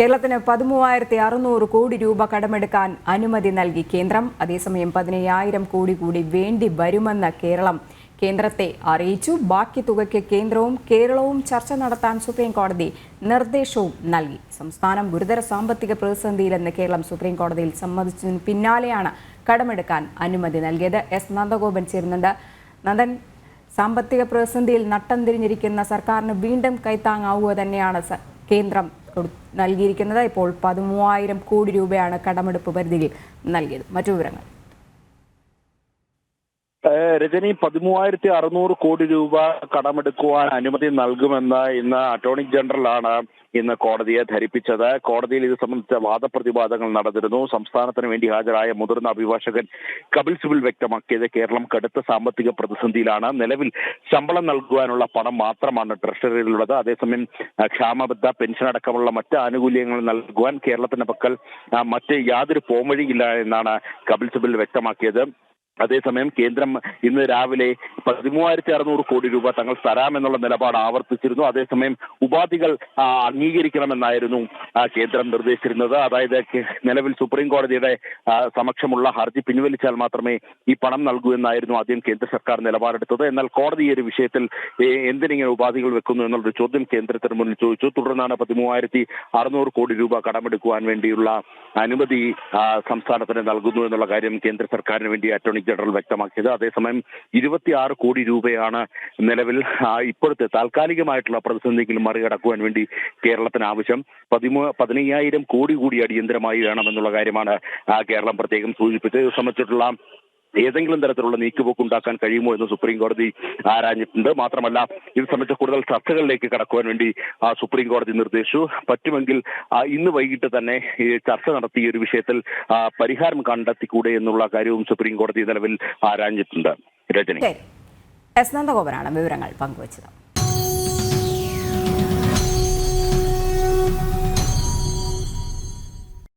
കേരളത്തിന് പതിമൂവായിരത്തി അറുന്നൂറ് കോടി രൂപ കടമെടുക്കാൻ അനുമതി നൽകി കേന്ദ്രം. അതേസമയം പതിനയ്യായിരം കോടി കൂടി വേണ്ടി വരുമെന്ന് കേരളം കേന്ദ്രത്തെ അറിയിച്ചു. ബാക്കി തുകയ്ക്ക് കേന്ദ്രവും കേരളവും ചർച്ച നടത്താൻ സുപ്രീം കോടതി നിർദ്ദേശവും നൽകി. സംസ്ഥാനം ഗുരുതര സാമ്പത്തിക പ്രതിസന്ധിയിലെന്ന് കേരളം സുപ്രീം കോടതിയിൽ സമ്മതിച്ചതിന് പിന്നാലെയാണ് കടമെടുക്കാൻ അനുമതി നൽകിയത്. എസ്. നന്ദഗോപൻ ചേരുന്നുണ്ട്. നന്ദൻ സാമ്പത്തിക പ്രതിസന്ധിയിൽ നട്ടം തിരിഞ്ഞിരിക്കുന്ന സർക്കാരിന് വീണ്ടും കൈത്താങ്ങാവുക തന്നെയാണ് കേന്ദ്രം നൽകിയിരിക്കുന്നത് ഇപ്പോൾ പതിമൂവായിരം കോടി രൂപയാണ് കടമെടുപ്പ് പരിധിയിൽ നൽകിയത്. മറ്റു വിവരങ്ങൾ. രജനി പതിമൂവായിരത്തി അറുന്നൂറ് കോടി രൂപ കടമെടുക്കുവാൻ അനുമതി നൽകുമെന്ന് ഇന്ന് അറ്റോർണി ജനറലാണ് ഇന്ന് കോടതിയെ ധരിപ്പിച്ചത്. കോടതിയിൽ ഇത് സംബന്ധിച്ച വാദപ്രതിവാദങ്ങൾ നടന്നിരുന്നു. സംസ്ഥാനത്തിന് വേണ്ടി ഹാജരായ മുതിർന്ന അഭിഭാഷകൻ കപിൽ സിബിൽ വ്യക്തമാക്കിയത് കേരളം കടുത്ത സാമ്പത്തിക പ്രതിസന്ധിയിലാണ്. നിലവിൽ ശമ്പളം നൽകുവാനുള്ള പണം മാത്രമാണ് ട്രഷറിയിലുള്ളത്. അതേസമയം ക്ഷാമബദ്ധ പെൻഷൻ അടക്കമുള്ള മറ്റ് ആനുകൂല്യങ്ങൾ നൽകുവാൻ കേരളത്തിന്റെ പക്കൽ മറ്റ് യാതൊരു പോംവഴിയില്ല എന്നാണ് കപിൽ സിബിൽ വ്യക്തമാക്കിയത്. അതേസമയം കേന്ദ്രം ഇന്ന് രാവിലെ പതിമൂവായിരത്തി അറുന്നൂറ് കോടി രൂപ തങ്ങൾ തരാമെന്നുള്ള നിലപാട് ആവർത്തിച്ചിരുന്നു. അതേസമയം ഉപാധികൾ അംഗീകരിക്കണമെന്നായിരുന്നു കേന്ദ്രം നിർദ്ദേശിച്ചിരുന്നത്. അതായത് നിലവിൽ സുപ്രീം കോടതിയുടെ സമക്ഷമുള്ള ഹർജി പിൻവലിച്ചാൽ മാത്രമേ ഈ പണം നൽകൂ എന്നായിരുന്നു ആദ്യം കേന്ദ്ര സർക്കാർ നിലപാടെടുത്തത്. എന്നാൽ കോടതി ഈ ഒരു വിഷയത്തിൽ എന്തിനിങ്ങനെ ഉപാധികൾ വെക്കുന്നു എന്നുള്ളൊരു ചോദ്യം കേന്ദ്രത്തിന് മുന്നിൽ ചോദിച്ചു. തുടർന്നാണ് പതിമൂവായിരത്തി അറുന്നൂറ് കോടി രൂപ കടമെടുക്കുവാൻ വേണ്ടിയുള്ള അനുമതി സംസ്ഥാനത്തിന് നൽകുന്നു എന്നുള്ള കാര്യം കേന്ദ്ര സർക്കാരിന് വേണ്ടി അറ്റോർണി ജനറൽ വ്യക്തമാക്കിയത്. അതേസമയം ഇരുപത്തിയാറ് കോടി രൂപയാണ് നിലവിൽ ഇപ്പോഴത്തെ താൽക്കാലികമായിട്ടുള്ള പ്രതിസന്ധിയിൽ മറികടക്കുവാൻ വേണ്ടി കേരളത്തിന് ആവശ്യം. പതിമൂ പതിനയ്യായിരം കോടി കൂടി അടിയന്തരമായി വേണമെന്നുള്ള കാര്യമാണ് കേരളം പ്രത്യേകം സൂചിപ്പിച്ചത്. ഇത് സംബന്ധിച്ചിട്ടുള്ള ഏതെങ്കിലും തരത്തിലുള്ള നീക്കുപോക്ക് ഉണ്ടാക്കാൻ കഴിയുമോ എന്ന് സുപ്രീം കോടതി ആരാഞ്ഞിട്ടുണ്ട്. മാത്രമല്ല ഇത് സംബന്ധിച്ച കൂടുതൽ ചർച്ചകളിലേക്ക് കടക്കുവാൻ വേണ്ടി ആ, സുപ്രീം കോടതി നിർദ്ദേശിച്ചു. പറ്റുമെങ്കിൽ ഇന്ന് വൈകിട്ട് തന്നെ ചർച്ച നടത്തി ഒരു വിഷയത്തിൽ പരിഹാരം കണ്ടെത്തിക്കൂടെ എന്നുള്ള കാര്യവും സുപ്രീം കോടതി നിലവിൽ ആരാഞ്ഞിട്ടുണ്ട്. രജനി. എസ്. വിവരങ്ങൾ പങ്കുവച്ചത്.